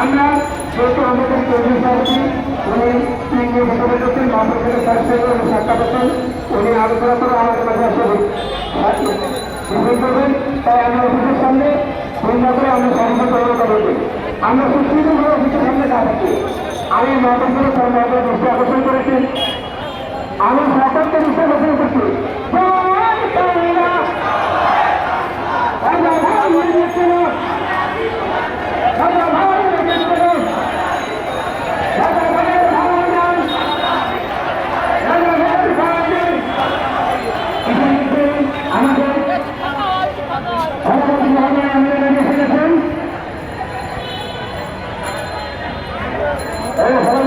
আমরা যেহেতু আমাদের কর্মী সাহেবটি, উনি কেন্দ্রীয় মোটামুটি করছেন মহাপ্রভের স্বাস্থ্য উনি সাক্ষাৎ করছেন। উনি আলোচনা করে আমাদের কাছে আসলে গ্রহণ করবেন। তাই আমরা অফিসের সামনে ঘুমনা করে আমরা সমস্যা তৈরি করবেন আমি সরকারকে দৃষ্টি আকর্ষণ করছি জয় বাংলা!